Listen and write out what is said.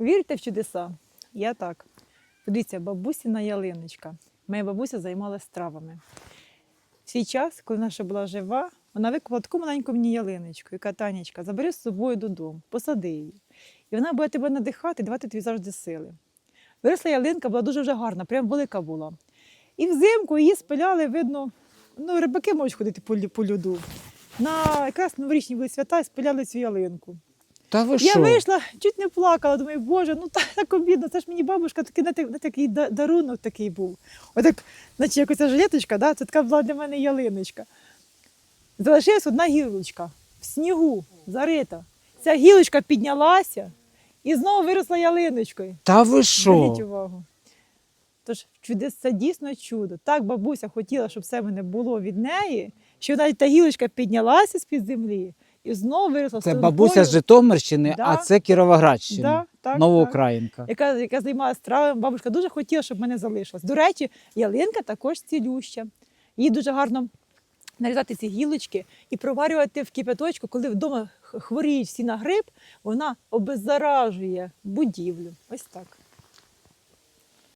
Вірите в чудеса? Я так. Подивіться, бабусіна ялиночка. Моя бабуся займалася травами. В свій час, коли ще була жива, вона викопала таку маленьку мені ялиночку, яка Танечка, забери з собою додому, посади її. І вона буде тебе надихати, давати тобі завжди сили. Виросла ялинка, була дуже вже гарна, прям велика була. І взимку її спиляли, видно, ну, рибаки можуть ходити по льоду. На якраз новорічні були свята, і спиляли цю ялинку. Та ви Я що? вийшла, чуть не плакала. Думаю, боже, ну так, так обідно. Це ж мені бабушка такий, на, на такий дарунок такий був. Отак, наче якось жилеточка, да? це така була для мене ялиночка. Залишилась одна гілочка в снігу, зарита. Ця гілочка піднялася і знову виросла ялиночкою. Та ви що? увагу. Тож це дійсно чудо. Так бабуся хотіла, щоб все мене було від неї, що навіть та гілочка піднялася з-під землі і знову виросла Це бабуся з Житомирщини, Да. а це Кіровоградщина. Да, так, яка, яка займалася травами. Бабушка дуже хотіла, щоб мене залишилось. До речі, ялинка також цілюща. Її дуже гарно нарізати ці гілочки і проварювати в кипяточку, коли вдома хворіють всі на грип, вона обеззаражує будівлю. Ось так.